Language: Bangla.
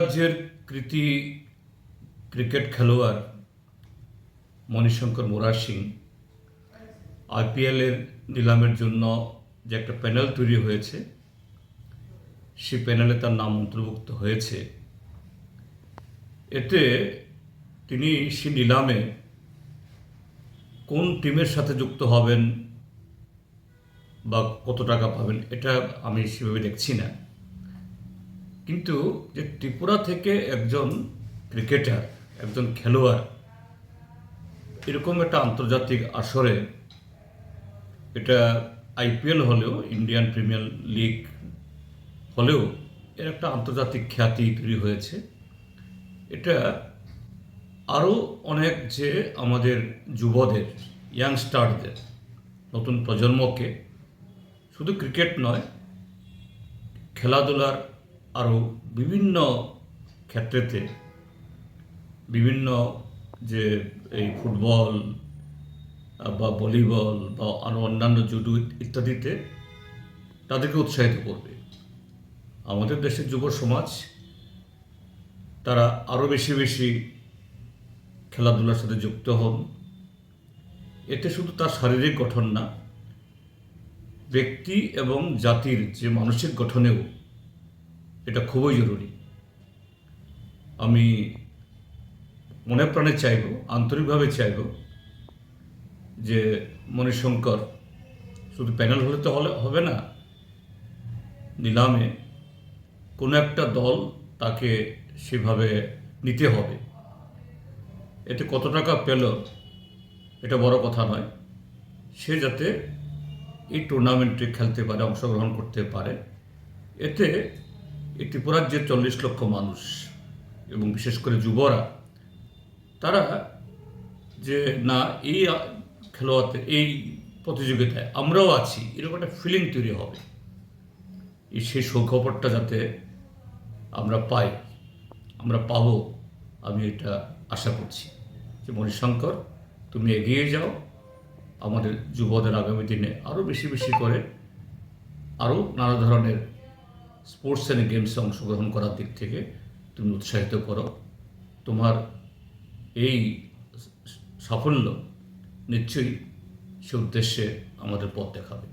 রাজ্যের কৃতি ক্রিকেট খেলোয়াড় মণিশঙ্কর মোরার সিং আইপিএলের নিলামের জন্য যে একটা প্যানেল তৈরি হয়েছে, সে প্যানেলে তার নাম অন্তর্ভুক্ত হয়েছে। এতে তিনি সে নিলামে কোন টিমের সাথে যুক্ত হবেন বা কত টাকা পাবেন, এটা আমি সেভাবে দেখছি না। কিন্তু যে ত্রিপুরা থেকে একজন ক্রিকেটার, একজন খেলোয়াড়, এরকম একটা আন্তর্জাতিক আসরে এটা আইপিএল হলেও, ইন্ডিয়ান প্রিমিয়ার লিগ হলেও এর একটা আন্তর্জাতিক খ্যাতি তৈরি হয়েছে। এটা আরও অনেক যে আমাদের যুবদের ইয়াংস্টারদের নতুন প্রজন্মকে শুধু ক্রিকেট নয়, খেলাধুলার আরও বিভিন্ন ক্ষেত্রেতে বিভিন্ন যে এই ফুটবল বা ভলিবল, বা আরও অন্যান্য জুডো ইত্যাদিতে তাদেরকে উৎসাহিত করবে। আমাদের দেশের যুব সমাজ তারা আরও বেশি বেশি খেলাধুলার সাথে যুক্ত হন। এতে শুধু তার শারীরিক গঠন না, ব্যক্তি এবং জাতির যে মানসিক গঠনেও এটা খুবই জরুরি। আমি মনে প্রাণে চাইব, আন্তরিকভাবে চাইব যে মণিশঙ্কর, শুধু প্যানেল হলে তো হলে, হবে না, নিলামে কোনো একটা দল তাকে সেভাবে নিতে হবে। এতে কত টাকা পেল, এটা বড় কথা নয়। সে যাতে এই টুর্নামেন্টে খেলতে পারে, অংশগ্রহণ করতে পারে। এতে এই ত্রিপুরার যে চল্লিশ লক্ষ মানুষ এবং বিশেষ করে যুবরা, তারা যে না, এই খেলোয়াড়তে এই প্রতিযোগিতায় আমরাও আছি, এরকম একটা ফিলিং তৈরি হবে। এই সেই সৌখবরটা যাতে আমরা পাই, আমরা পাব, আমি এটা আশা করছি। যে মণিশঙ্কর, তুমি এগিয়ে যাও, আমাদের যুবদের আগামী দিনে আরও বেশি বেশি করে আরও নানা ধরনের স্পোর্টস অ্যান্ড গেমসে অংশগ্রহণ করার দিক থেকে তুমি উৎসাহিত করো। তোমার এই সাফল্য নিশ্চয়ই সে উদ্দেশ্যে আমাদের পথ দেখাবে।